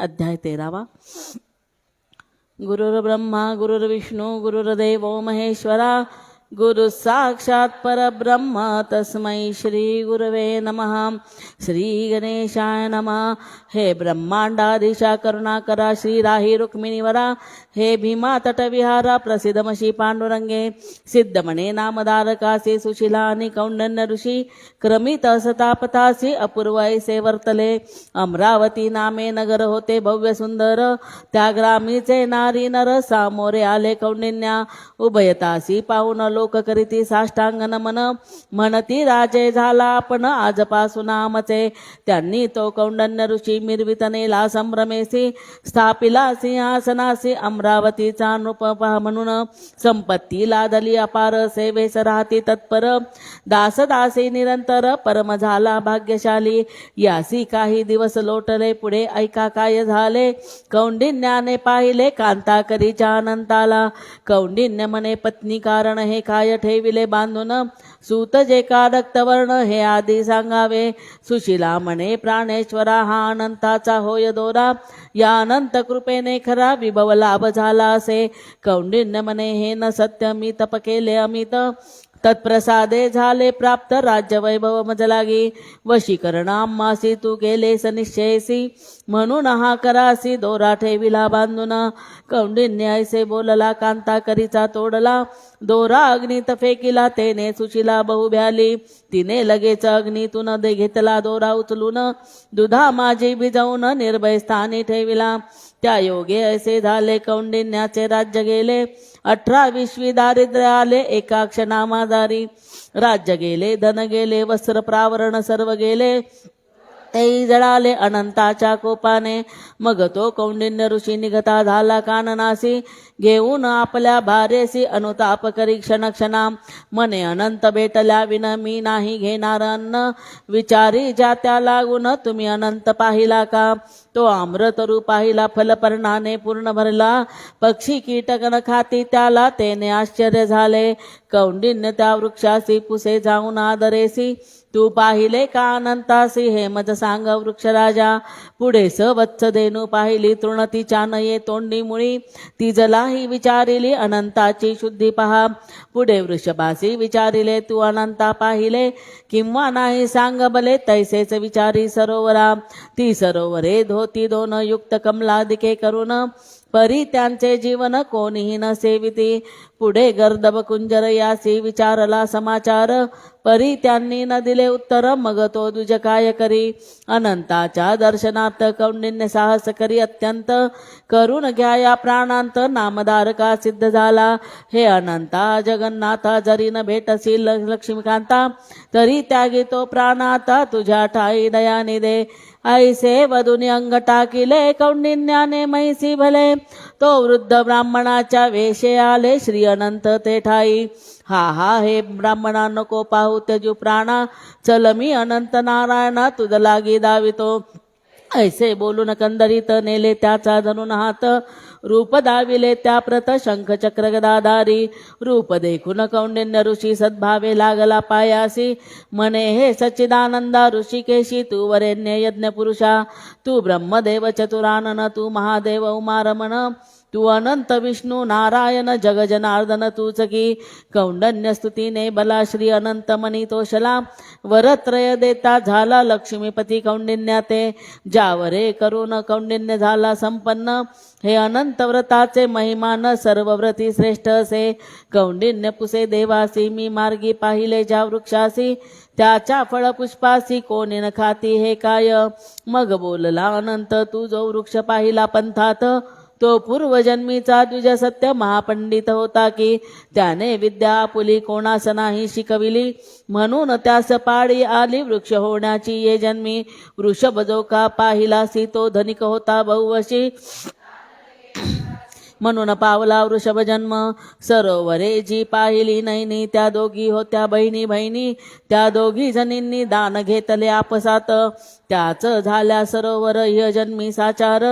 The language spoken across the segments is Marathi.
अध्याय तेरावा. गुरुर्ब्रह्मा गुरुर्विष्णू गुरुर्देव महेश्वरा गुरु साक्षात परब्रह्म तस्मै श्री गुरवे नमः। श्री गणेशाय नमः। हे ब्रह्मांडाधीशा करुणाकरा श्री राही रुक्मिणीवरा हे भीमा तटविहारा प्रसिद्धमशी पांडुरंगे। सिद्धमणे नामदारकासे सुशिला आणि कौंडन्य ऋषी। क्रमित सतापतासी अपूर्वयसे वर्तले। अमरावती नामे नगर होते भव्य सुंदर। त्या ग्रामीचे नारी नर सामोरे आले कौंडिन्या उभयतासी पाहुन लोक करीती साष्टांग नमन म्हणती राजे झाला आपण आजपासून आमचे. त्यांनी तो कौंडन्य ऋषी मिरवितनेला संभ्रमेसी स्थापिला सिंहासनासी अमरावतीचा नृप म्हणून संपत्ती लादली अपार सेवेस राहती तत्पर. दासदासी निरंतर परम झाला भाग्यशाली. यासी काही दिवस लोटले पुढे ऐका काय झाले? कौंडिन्याने पाहिले कांताकरीच्या अनंताला. कौंडिन्य म्हणे पत्नी कारण हे काय ठेविले बांधून सूत जे का रक्तवर्ण हे आधी सांगावे सुशिला म्हणे प्राणेश्वरा हा अनंताचा होय दोरा या अनंत कृपेने खरा विभव लाभ झाला असे कौंडिन्य म्हणे हे न सत्य मी तप केले अमित तत्प्रसादे झाले प्राप्त. राज्य वैभव मजलागी वशीकरणामासी तू गेले सनिश्चयसी म्हणून हा करासी. दोरा ठेविला बांधून. कौंडिन्य ऐसे बोलला कांता करीचा तोडला. दोरा अग्नीत फेकिला तेने सुशिला बहुभ्याली तिने लगेच अग्नीतून दे घेतला दोरा उचलून. दुधा माझी भिजवून निर्भय स्थानी ठेविला. त्या योगे असे झाले कौंडिन्याचे राज्य गेले. अठरा विश्वी दारिद्र्य आले एका क्षणामादारी राज्य गेले धन गेले वस्त्र प्रावरण सर्व गेले. तेही जळाले अनंताच्या कोपाने. मग तो कौंडिन्य ऋषी निघता झाला काननासी. घेऊन आपल्या भारेसी अनुताप करी क्षण क्षणा मने अनंत भेटल्या विन मी नाही घेणार अन्न. विचारी ज्या त्या लागून तुम्ही अनंत पाहिला का? तो अमृत पाहिला फलपर्णाने पूर्ण भरला. पक्षी कीटकन खाती त्याला तेने आश्चर्य झाले. कौंडिन्य त्या वृक्षासी पुसे जाऊन आदरेसी. तू पाहिले का अनंतासी हे मज सांग वृक्षराजा. पुढे स वत्स देनू पाहिली तृणतीच्या नये तोंडी मुळी. ती जलाही विचारिली अनंताची शुद्धी पहा. पुढे वृषभासी विचारिले तू अनंता पाहिले. किंवा नाही सांग बले तैसेच विचारी सरोवरा. ती सरोवरे धोती दोन युक्त कमलादिके करून. परी त्यांचे जीवन कोणीही न सेविती. पुढे गर्दभ कुंजर यासी विचारला समाचार. परी त्यांनी न दिले उत्तर मग तो दुज काय करी? अनंताच्या दर्शनात कौंडिन्य साहस करी अत्यंत. करून घ्या या प्राणांत नामधारका सिद्ध झाला? हे अनंता जगन्नाथा जरी न भेटसी ल- लक्ष्मीकांता तरी त्यागी तो प्राणाता तुझ्या ठाई दयाने दे ऐसे वधूने अंग टाकिले कौंडिन्याने मैसी भले तो वृद्ध ब्राह्मणाच्या वेशे आले श्री अनंत ते ठाई हा हा हे ब्राह्मणा नको पाहू त्यजू प्राणा चल मी अनंत नारायणा तुझ लागी दावितो ऐसे बोलून कंदरीत नेले त्याचा धनुन हात रूप दाविले त्या प्रत शंख चक्र रूप देखून कौंडिन्य ऋषी सद्भावे लागला पायासी म्हणे हे सच्चिदानंदा ऋषिकेशी तू वरेण्य यज्ञ पुरुषा तू ब्रह्मदेव चतुरानन तू महादेव उमारमण तू अनंत विष्णू नारायण जगजनार्दन जनार्दन तूच कौंडन्य स्तुतीने बला श्री अनंत मनी तोषला वरत्रय देता झाला लक्ष्मीपती कौंडिन्या ते जावरे करून कौंडिन्य झाला संपन्न हे अनंत व्रताचे महिमान सर्व व्रती श्रेष्ठ असे कौंडिन्य पुसे देवासी मी मार्गी पाहिले ज्या वृक्षासी त्याच्या फळपुष्पासी कोणी न खाती हे काय? मग बोलला अनंत तू जो वृक्ष पाहिला पंथात तो पूर्वजन्मीचा द्विज सत्य महापंडित होता की त्याने विद्या पुली कोणास नाही शिकविली. म्हणून त्यास पाळी आली वृक्ष होण्याची. ये जन्मी वृषभ जो का पाहिलासी तो धनिक होता बहुवशी म्हणून पावला वृषभ जन्म. सरोवरे जी पाहिली नैनी त्या दोघी होत्या बहिणी बहिणी. त्या दोघी जणींनी दान घेतले आपसात. त्याच झाल्या सरोवर य जन्मी साचार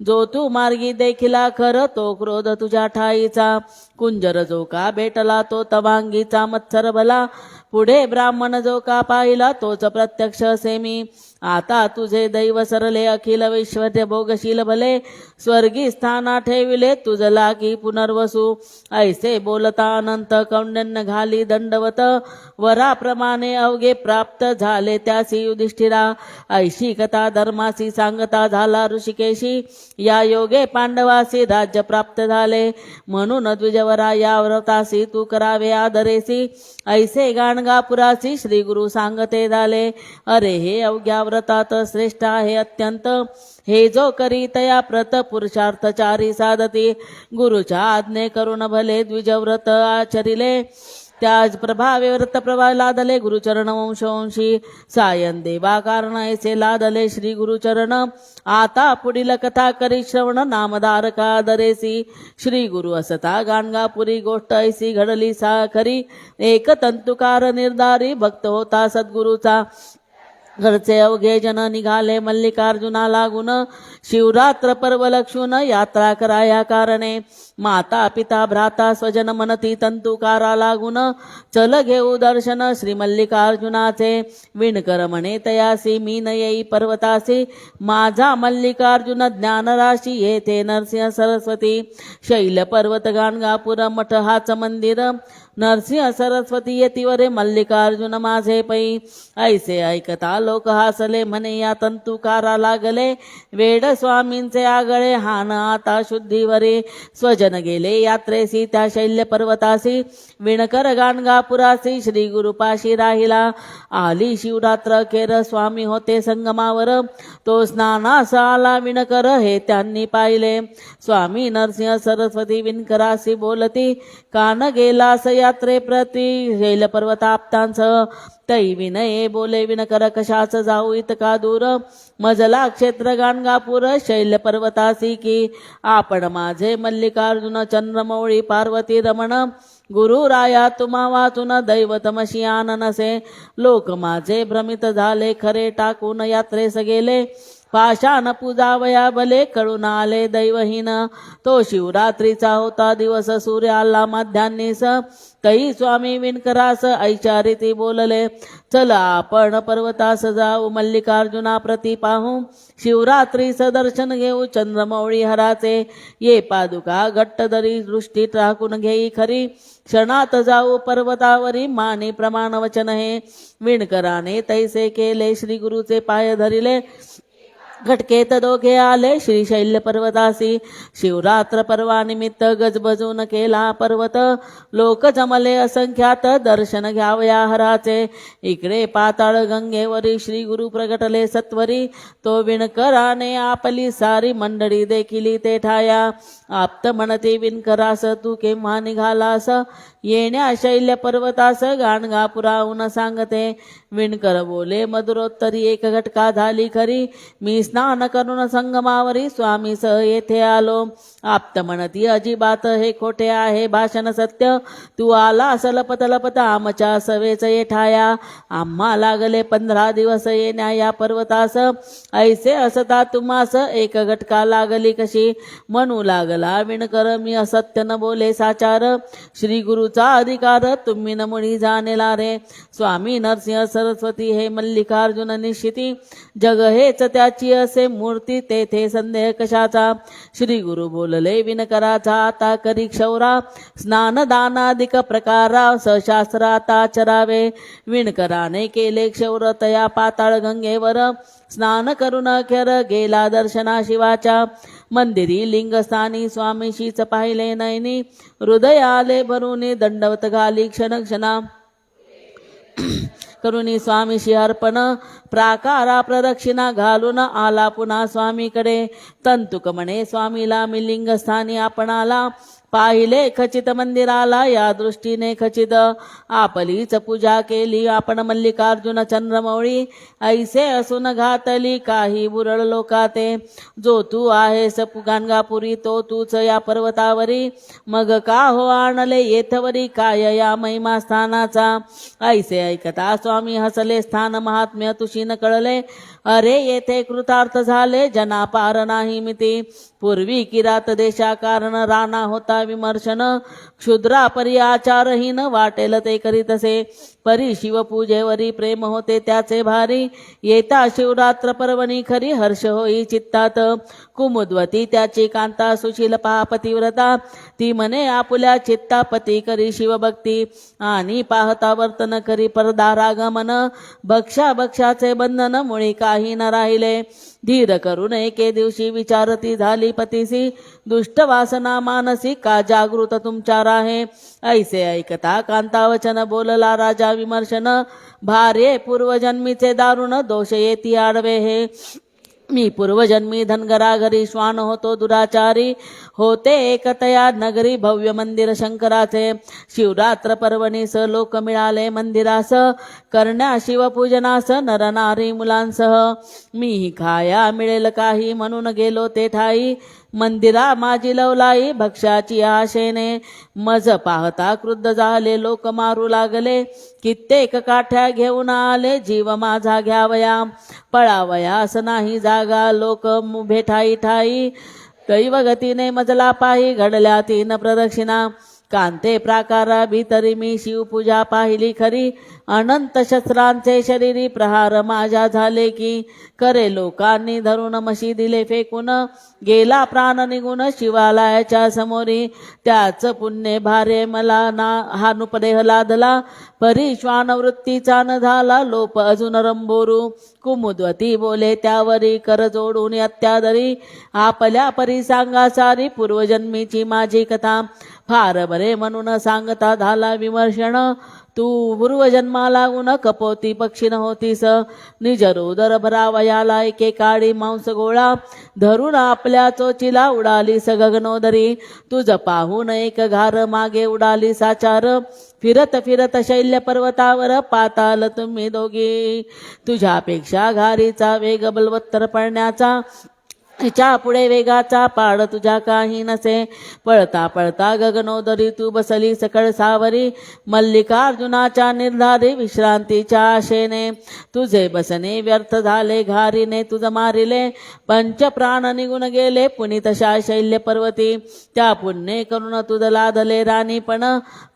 जो तू मार्गी देखिला खर तो क्रोध तुझ्या ठाईचा. कुंजर जो का भेटला तो तवांगीचा मत्सर भला. पुढे ब्राह्मण जो का पाहिला तोच प्रत्यक्ष सेमी. आता तुझे दैव सरले अखिल वैश्वर्य भोगशील भले. स्वर्गी स्थाना ठेविले तुझला की पुनर्वसू. ऐसे बोलता अनंत कौंडन्य घाली दंडवत. वराप्रमाणे अवघे प्राप्त झाले त्यासी युधिष्ठिरा. ऐशी कथा धर्मासी सांगता झाला ऋषिकेशी. या योगे पांडवासी राज्य प्राप्त झाले. म्हणून द्विजवरा या व्रतासी तू करावे आदरेसी. ऐसे गाणगापुरासी श्री गुरु सांगते झाले. अरे हे अवघ्या व्रतात श्रेष्ठ आहे अत्यंत. हे जो करी तया प्रत पुरुषार्थचारी साधती. गुरुच्या आज्ञे करून भले द्विजव्रत आचरिले. त्याज प्रभावे व्रत प्रभा लादले गुरुचरण वंशवंशी. सायन देवा कारण ऐसे लादले श्री गुरुचरण. आता पुढील कथा करी श्रवण नामधारका दरेसी श्री गुरु असता गाणगापुरी गोष्ट ऐसी घडली सा खरी एक तंतुकार निर्धारी भक्त होता सद्गुरूचा. घरचे अवघे जन निघाले मल्लिकार्जुना लागून. शिवरात्र पर्व लक्षून यात्रा कराया कारणे. माता पिता भ्राता स्वजन मनती तंतुकारा लागून. चल घेऊ दर्शन श्री मल्लिकार्जुनाचे. विणकर म्हणे तयासी मी न येई पर्वतासी. माझा मल्लिकार्जुन ज्ञानराशी येथे नरसिंह सरस्वती. शैल पर्वत गाणगापुर मठ हाच मंदिर. नरसिंह सरस्वती येतीवरे मल्लिकार्जुन माझे पै. ऐसे ऐकता लोक हासले म्हणे या तंतुकारा लागले. वेड स्वामींचे आगळे हान आता शुद्धीवरे. स्वजन गेले यात्रेसी त्या शैल्य पर्वतासी. विणकर गाणगापुरासी श्री गुरुपाशी राहिला. आली शिवरात्र केर स्वामी होते संगमावर. तो स्नानास आला विणकर हे त्यांनी पाहिले. स्वामी नरसिंह सरस्वती विणकरासी बोलती कान गेलास यात्रे प्रती शैल पर्वताप्तांच तै विनये बोले विनकर कशाच जाऊ इतका दूर? मजला क्षेत्र गाणगापूर शैल पर्वतासी की। आपण माझे मल्लिकार्जुन चंद्रमौळी पार्वती रमण। गुरु राया तुम्हा वाचून दैवतमशी आननसे लोक माझे भ्रमित झाले खरे टाकून यात्रेस गेले पाषाण पूजावया भले कळून आले दैवहीन. तो शिवरात्रीचा होता दिवस सूर्य आला तई स्वामी विणकरास ऐशारीती बोलले चला आपण पर्वतास जाऊ मल्लिकार्जुना प्रती पाहू. शिवरात्रीच दर्शन घेऊ चंद्रमौळी हराचे. ये पादुका घट्ट दरी दृष्टी टाकून घेई खरी. क्षणात जाऊ पर्वतावरी माने प्रमाण वचन हे. विणकराने तैसे केले श्री गुरुचे पाय धरिले. घटकेत दोघे आले. श्रीशैल्य पर्वतासी शिवरात्र पर्वानिमित्त गजबजून केला पर्वत. लोक जमले असंख्यात दर्शन घ्यावया हराचे इकडे पाताळ गंगेवरी श्री गुरु प्रगटले सत्वरी. तो विणकराने आपली सारी मंडळी देखिली ते ठाया. आप्त म्हणते विणकरास तू केव्हा निघालास? येण्या शैल्य पर्वतास गाणगापुराहून सांगते. विणकर बोले मधुरोत्तरी एक घटका झाली खरी. मी स्नान करून संगमावरी स्वामी सह येथे आलो. आप्त म्हणती अजिबात हे खोटे आहे भाषण सत्य. तू आला लपत लपत आमच्या सवेच येठाया आम्हा लागले पंधरा दिवस येण्या या पर्वतास. ऐसे असता तुम्हास एक घटका लागली कशी? म्हणू लागला विणकर मी असत्य न बोले साचार. श्री गुरुचा अधिकार तुम्ही न जाणेला रे स्वामी नरसिंह सरस्वती हे मल्लिकार्जुन निश्चिती. जग हेच त्याची असे मूर्ती तेथे संदेह कशाचा? श्री गुरु बोल बोलले विनकराचा आता करी क्षौरा. स्नानदानादिक प्रकारा सशास्त्र आता चरावे. विणकराने केले क्षौर तया पाताळ गंगेवर. स्नान करून खेर गेला दर्शना शिवाच्या. मंदिरी लिंगस्थानी स्वामीशीच पाहिले नयनी. हृदय आले भरून दंडवत घाली क्षण क्षणा. करुणी स्वामीशी अर्पण प्राकारा प्रदक्षिणा घालून आला पुन्हा स्वामीकडे तंतुकमणे स्वामीला मिलिंग लिंगस्थानी आपणाला पाहिले खचित मंदिराला या दृष्टीने खचित. आपलीच पूजा केली आपण मल्लिकार्जुन चंद्रमौळी. ऐसे असून घातली काही बुरळ लोकाते. जो तू आहेस गाणगापुरी तो तूच या पर्वतावरी. मग का हो आणले येथवरी? काय या महिमा स्थानाचा? ऐसे ऐकता स्वामी हसले स्थान महात्म्य तुशी कळले. अरे येथे कृतार्थ झाले जनापार नाही मिती. पूर्वी किरात देशा कारण राणा होता विमर्शन. क्षुद्रा परी आचारहीन वाटेल ते करीत असे. परी शिवपूजेवरी प्रेम होते त्याचे भारी. येता शिवरात्र पर्वणी खरी हर्ष होई चित्तात. कुमुद्वती त्याची कांता सुशील पापतिव्रता ती म्हणे आपुल्या चित्तापती करी शिवभक्ती. आणि पाहता वर्तन करी परदारागमन भक्षा भक्षाचे बंधन मुळी काही न राहिले. धीर करून एके दिवशी विचारती झाली पतीसी. दुष्ट वासना मानसी का जागृत तुमच्या राहे? ऐसे ऐकता कांतावचन बोलला राजा विमर्शन. भारे पूर्वजन्मीचे दारुण दोष येती आडवे हे. मी पूर्वजन्मी धनगरा घरी श्वान होतो दुराचारी. होते एकतया नगरी भव्य मंदिर शंकराचे शिवरात्र पर्वणीस लोक मिळाले मंदिरास. करण्या शिवपूजनास नरनारी मुलांसह. मीही खाया मिळेल काही म्हणून गेलो ते ठाई. मंदिरा माझी लवलाई भक्षाची आशेने. मज पाहता क्रुद्ध झाले लोक मारू लागले. कित्येक काठ्या घेऊन आले जीव माझा घ्यावया. पळावयास नाही जागा लोक भेठाई ठाई ठाई. दैवगतीने मजला पायी घडल्या तीन प्रदक्षिणा कांते प्राकार भीतरी मी शिवपूजा पाहिली खरी. अनंत शस्त्रांचे शरीरी प्रहार माझ्या झाले की. करे लोकांनी धरून मशी दिले फेकून. गेला प्राण निघून शिवालयाच्या समोरी. त्याच पुण्य भारे मला ना हा नुपदेह लादला. परी श्वानवृत्तीचा न झाला लोप अजून रंबोरू. कुमुद्वती बोले त्यावरी कर जोडून अत्यादरी. आपल्या परी सांगा सारी पूर्वजन्मीची माझी कथा. फार बरे म्हणून सांगता झाला विमर्शन. तू पूर्वजन्मा लागून कपोती पक्षी न होतीस निज रोदर भरावयाला एके काळी मांस गोळा. धरून आपल्या चोचीला उडाली गगनोदरी. तुझ पाहून एक घार मागे उडाली साचार फिरत फिरत शैल्य पर्वतावर पाताल तुम्ही दोघी. तुझ्यापेक्षा घारीचा वेग बलवत्तर पडण्याचा. तिच्या पुढे वेगाचा पाड तुझ्या काही नसे. पळता पळता गगनोदरी तू बसली सकळ सावरी. मल्लिकार्जुनाच्या निर्धारी विश्रांतीच्या आशेने. तुझे बसणे व्यर्थ झाले घारीने तुझ मारिले. पंच प्राण निघून गेले पुनितशा शैल्य पर्वती. त्या पुण्ये करून तुझ लादले राणीपण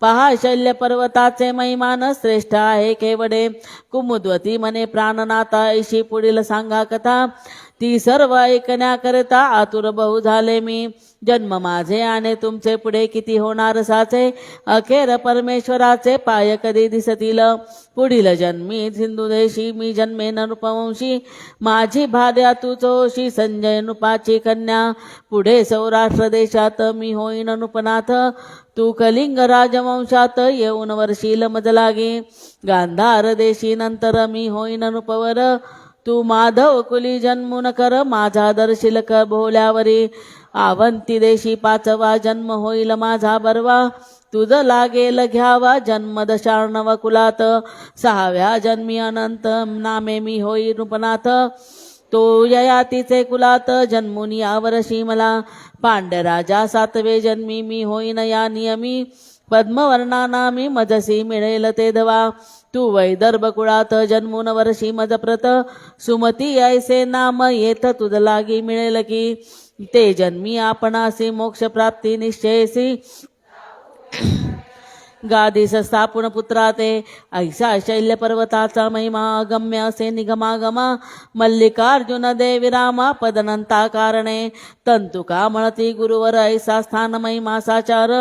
पहा शैल्य पर्वताचे महिमान श्रेष्ठ आहे केवडे. कुमुद्वती म्हणे प्राणनाथा ऐशी पुढील सांगा कथा. ती सर्व ऐकण्याकरिता आतुर बहु झाले मी. जन्म माझे आणि तुमचे पुढे किती होणार साचे? अखेर परमेश्वराचे पाय कधी दिसतील? पुढील जन्मी सिंधू देशी मी जन्मे नृपवंशी. माझी भार्या तुचोशी संजय नृपाची कन्या. पुढे सौराष्ट्र देशात मी होईन नृपनाथ. तू कलिंग राजवंशात येऊन वर्षील मजलागे. गांधार देशी नंतर मी होईन नृपवर. तू माधव कुली जन्मुन कर माझा दर्शिल कर भोल्यावरी आवंती देशी पाचवा जन्म होईल माझा बरवा. तुझ लागेल घ्यावा जन्म दशार्णव कुलात. सहाव्या जन्मी अनंत नामे मी होई नृपनाथ तो ययातीचे कुलात जन्मुनी यावर्षी मला पांडराजा सातवे जन्मी मी होईन या नियमी. पद्मवर्णा मी मजसी मिळेल ते धवा तू वैदर्भ कुळात जन्मून वर्षी मजप्रत सुमती ऐसे नाम येत तुझ लागी मिळेल की. ते जन्मी आपणासी मोक्ष प्राप्ती निश्चयसी. गादीस स्थापून पुत्रा ते ऐसा शैल्य पर्वताचा महिमा अगम्य असे निगमागमा मल्लिकार्जुन देवी रामा पदनंता कारणे तंतुका म्हणती गुरुवर ऐसा स्थान महिमा साचार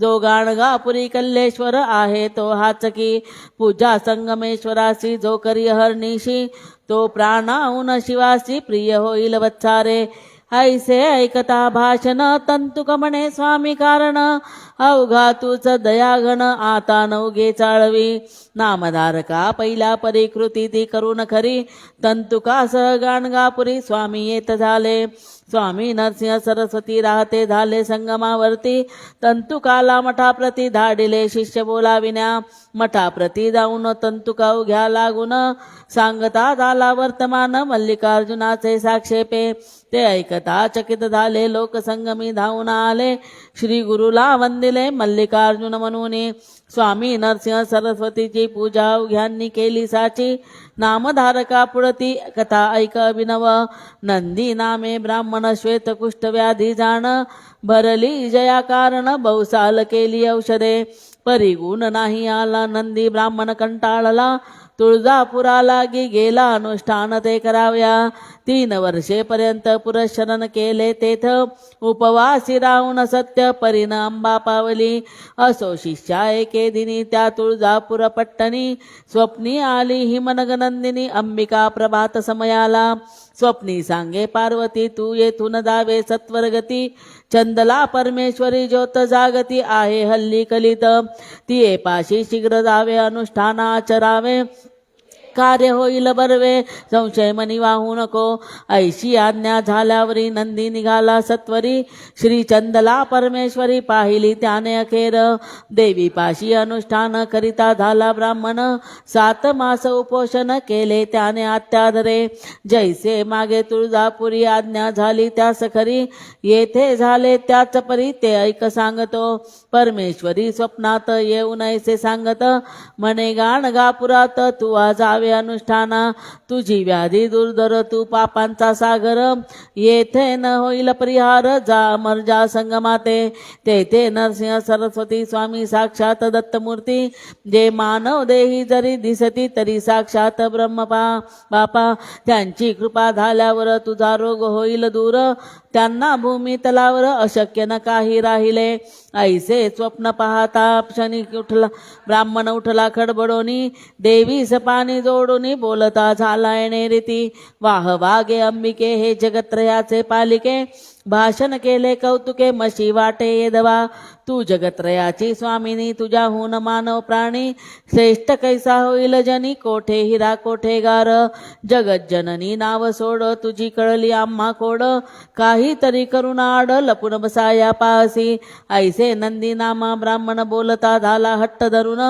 जो गाणगा पुरी कल्लेश्वर आहे तो हाचकी पूजा संगमेश्वरासी जो करी हरनिशी तो प्राणाहून शिवासी प्रिय होईल वत्सारे. ऐसे ऐकता भाषण तंतुकमणे स्वामी कारण. अवघा तूच दयाघन आता नवघे चाळवी. नामधारका पहिला परिकृती ती करून खरी. तंतुका सह गाणगापुरी स्वामी येत झाले. स्वामी नरसिंह सरस्वती राहते झाले संगमावरती. तंतुकाला मठाप्रती धाडिले शिष्य बोलाविण्या. मठाप्रती जाऊन तंतुकाऊ घ्या लागून. सांगता झाला वर्तमान मल्लिकार्जुनाचे साक्षेपे. ते ऐकता चकित झाले लोकसंगमी धावून आले. श्री गुरुला वंदिले मल्लिकार्जुन म्हणून. स्वामी नरसिंह सरस्वतीची पूजा अवघ्यांनी केली साची. नामधारका पुढती कथा ऐक अभिनव. नंदी नामे ब्राह्मण श्वेत कुष्ठ व्याधी जाण. भरली जया कारण बहुसाल केली औषधे. परिगुण नाही आला नंदी ब्राह्मण कंटाळला. तुळजापुराला गी गेला अनुष्ठान ते कराव्या. तीन वर्षेपर्यंत पुरशरण केले तेथ. उपवासी राहून सत्य परिण पावली. असो शिष्या एके दिनी त्या तुळजापूर पट्टणी. स्वप्नी आली हिमनगनंदिनी अंबिका प्रभात समयाला. स्वप्नी सांगे पार्वती तू येथून जावे सत्वरगती. चंदला परमेश्वरी ज्योत जागती आहे हल्ली कलित. ती पाशी शीघ्र जावे अनुष्ठानाचरावे कार्य होईल बरवे. संशय मनी वाहू नको. ऐशी आज्ञा झाल्यावरी नंदी निघाला सत्वरी. श्री चंदला परमेश्वरी पाहिली त्याने अखेर. देवी पाशी अनुष्ठान करिता झाला ब्राह्मण. सात मास उपोषण केले त्याने आत्याधरे जैसे मागे तुळजापुरी आज्ञा झाली त्या खरी. येथे झाले त्याच परी ते ऐक सांगतो. परमेश्वरी स्वप्नात येऊन ऐसे सांगत म्हणे गाणगापुरात तू जावे अनुष्ठाना तुझी व्याधी दुर्धर तू पापांचा सागर येथे न होईल परिहार जा मर्जा संगमाते तेथे नरसिंह सरस्वती स्वामी साक्षात दत्तमूर्ती जे मानव देही जरी दिसती तरी साक्षात ब्रह्मपा बापा त्यांची कृपा झाल्यावर तुझा रोग होईल दूर. त्यांना भूमी तलावर अशक्य न काही राहिले. ऐसे स्वप्न पाहता क्षणी उठला ब्राह्मण उठला खडबडोनी देवी सपानी जोडूनी बोलता झाला येणे रीती. वाह वागे अंबिके हे जगत्रयाचे पालिके. भाषण केले कौतुके मशी वाटे येदवा तू जगत्रयाची स्वामिनी तुझ्याहून मानव प्राणी श्रेष्ठ कैसा होईल जनी कोठे हिरा कोठे गार जगत जननी नाव सोड तुझी कळली आम्हा कोड काहीतरी करून आड लपून बसाया पाहसी ऐसे नंदी नामा ब्राह्मण बोलता झाला हट्ट धरून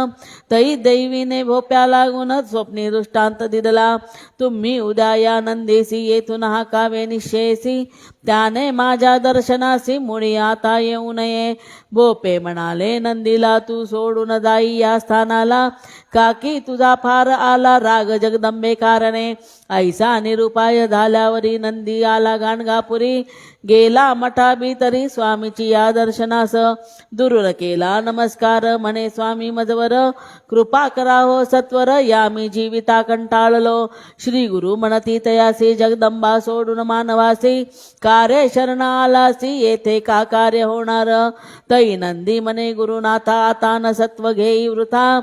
तई दैवीने भोप्या लागून स्वप्नी दृष्टांत दिदला तुम्ही उद्या या नंदेसी येथून हा कावे निश्चयसी त्याने माझ्या दर्शनासी मुळी आता येऊ नये. बोपे म्हणाले नंदीला तू सोडून जाई या स्थानाला. काकी तुझा फार आला राग जगदंबे कारणे. ऐसा निरुपाय झाल्यावरी नंदी आला गाणगापुरी. गेला मठा तरी स्वामीची या दर्शनास. दुरुर केला नमस्कार म्हणे स्वामी मजवर. कृपा करा हो सत्वर या मी जीविता कंटाळलो. श्री गुरु म्हणती तयासी जगदंबा सोडून मानवासी. कार्य शरण आलासी येथे का कार्य होणार? तई नंदी म्हणे गुरुनाथा आता न सत्व घेई वृथा.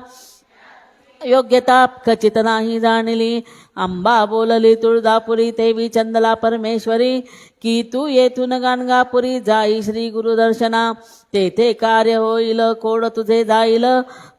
योग्यता खचित नाही जाणली. अंबा बोलली तुळजापुरी देवी चंदला परमेश्वरी. की तू येथून गाणगापुरी जाई श्री गुरुदर्शना. तेथे कार्य होईल कोड तुझे जाईल.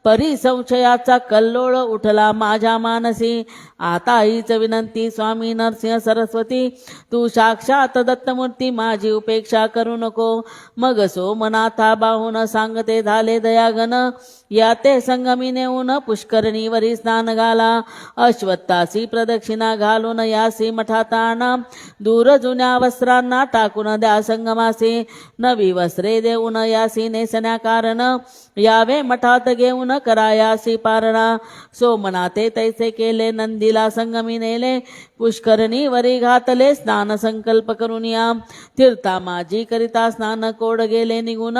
परी संशयाचा कल्लोळ उठला माझ्या मानसी. आता हीच विनंती स्वामी नरसिंह सरस्वती तू साक्षात दत्तमूर्ती माझी उपेक्षा करू नको. मग सोमनाथा बाहून सांगते झाले दयागन या ते संगमी नेऊन पुष्करणीवरी स्नान घाला. अश्वत्थासी प्रदक्षिणा घालून यासी मठाताना दूर जुन्या पदार्थांना टाकून द्या संगमासी. नवी वस्त्रे देऊन यासी नेसण्या कारण. यावे मठात घेऊन करायासी पारणा. सोमनाथे तैसे केले नंदीला संगमी नेले. पुष्करणी वरी घातले स्नान संकल्प करून या. तीर्था माझी करिता स्नान कोड गेले निघून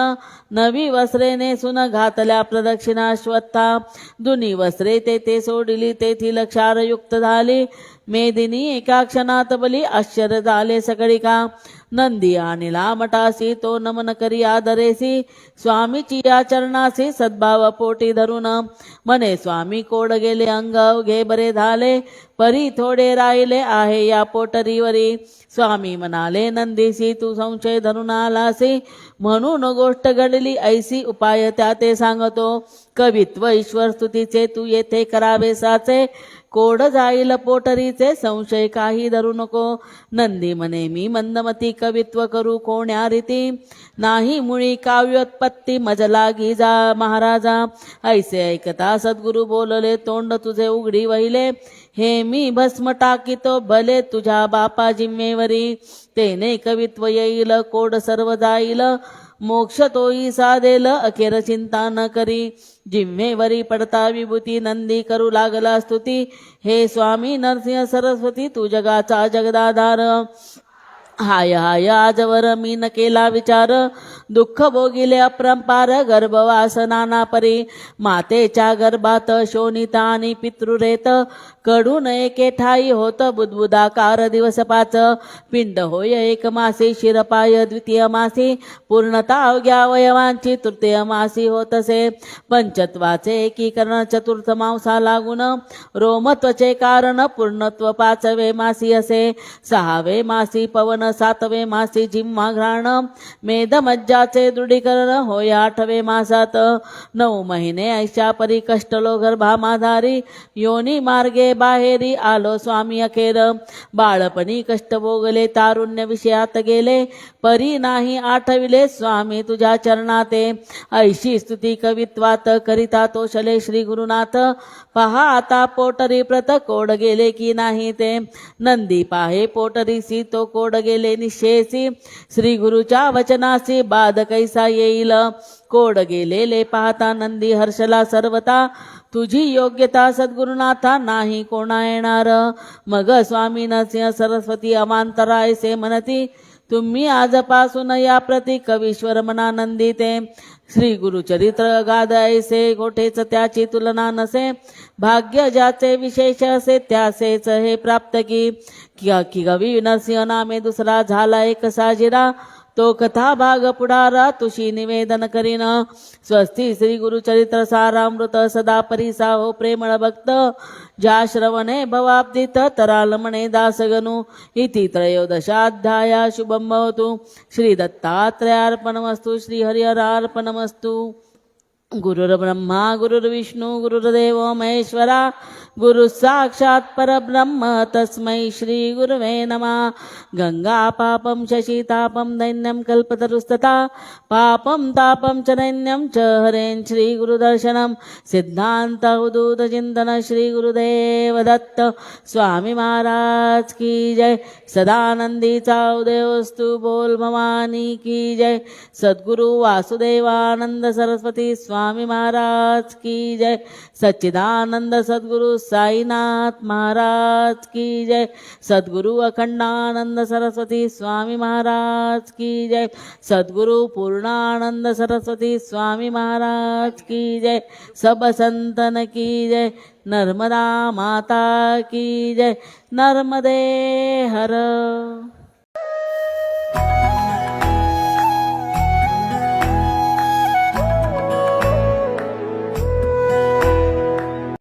नवी वस्त्रे नेसून घातल्या प्रदक्षिणा अश्वत्था दुनी वस्त्रे तेथे सोडली तेथील क्षारयुक्त झाली. मेदिनी एका क्षणात बली आश्चर्य झाले सगळी का. नंदी आणिला मठासी तो नमन करी आदरेसी. स्वामीची या चरणासी सद्भाव पोटी धरून. म्हणे स्वामी कोड गेले अंग अवघे बरे झाले. परी थोडे राहिले आहे या पोटरीवरी. स्वामी म्हणाले नंदीसी तू संशय धरून आलासी म्हणून गोष्ट घडली ऐसी उपाय त्या ते सांगतो. कवित्व ईश्वर स्तुतीचे तू येथे करावे साचे कोड जाईल पोटरीचे संशय काही धरू नको. नंदी म्हणे मी मंदमती कवित्व करू कोण्या रीती? नाही मुळी काव्योत्पत्ती मज लागी जा महाराजा. ऐसे ऐकता सद्गुरु बोलले तोंड तुझे उघडी वहिले. हे मी भस्म टाकितो भले तुझ्या बापा जिम्मेवरी. तेने कवित्व येईल कोड सर्व जाईल. मोक्ष तोई साधेल अखेर चिंता न करी जिम्मेवरी पडता विभूती नंदी करू लागला स्तुती हे स्वामी नरसिंह सरस्वती तू जगाचा जगदाधार हाय हाय आजवर मी न केला विचार. दुःख भोगिले अपरंपार गर्भवासनाना परी. मातेच्या गर्भात शोणिता आणि पितृरेत. कडून एके ठाई होत बुदबुदाकार दिवस पाच. पिंड होय एक मासी शिरपाय द्वितीय मासी. पूर्णता अवघ्या अवयवांची तृतीय मासी होतसे. पंचत्वाचे एकीकरण चतुर्थ मांसा लागून. रोमत्वचे कारण पूर्णत्व पाचवे मासी असे. सहावे मासी पवन सातवे मासी जिम्मा घ्राण मेदमज्जाचे दृढीकरण होय आठवे मासात. नऊ महिने ऐशा परी कष्टलो गर्भामाधारी योनी मार्गे बाहेरी आलो स्वामी अखेर. बाळपणी कष्ट भोगले तारुण्य विषयात गेले. परी नाही आठविले स्वामी तुझ्या चरणाते. ऐशी स्तुती कवित्वात करिता तो शले श्री गुरुनाथ. पहा आता पोटरी प्रत कोड गेले की नाही ते. नंदी पाहे पोटरीसी तो कोड गेले. निशेसी श्री गुरुच्या वचनासी बाद कैसा येईल कोड गेलेले पाहता नंदी हर्षला सर्वता तुझी योग्यता सद्गुरुनाथा नाही कोणा येणार मग स्वामी नरसिंह सरस्वती अवांतरायसे म्हणती तुम्ही आजपासून या प्रती कवीश्वर मनानंदी ते श्री गुरुचरित्र चरित्र गादायसे कोठेच त्याची तुलना नसे. भाग्य ज्याचे विशेष असे त्यासेच हे प्राप्त की. कि की कवी नरसिंह नामे दुसरा झाला एक साजिरा. तो कथा भाग पुढारा तुशी निवेदन करीन स्वस्ती श्री गुरुचरित्र सारामृत सदा परिसा हो प्रेमळ भक्त ज्या श्रवणे भवाब्दित तराल म्हणे दासगनु इति त्रयोदशाध्याया शुभं भवतु श्री दत्तात्रयार्पणमस्तु श्री हरिहरार्पणमस्तु गुरुर्ब्रह्मा गुरुर्विष्णू गुरुर्देव महेश्वरा गुरु साक्षात् परब्रह्म तस्मै श्री गुरुवे नमः. गंगा पापं शशितापं दैन्यं कल्पतरुस्तता पापं तापं च दैन्यं च हरेन् श्रीगुरुदर्शनं चिंतन श्री गुरुदेव दत्त स्वामी महाराज की जय. सदानंदीचा उदयोस्तु बोल भवानी की जय. सद्गुरु वासुदेवानंद सरस्वती स्वामी महाराज की जय सच्चिदानंद सद्गुरु साईनाथ महाराज की जय सद्गुरु अखंडानंद सरस्वती स्वामी महाराज की जय सद्गुरु पूर्णानंद सरस्वती स्वामी महाराज की जय सब संतन की जय नर्मदा माता की जय नर्मदे हर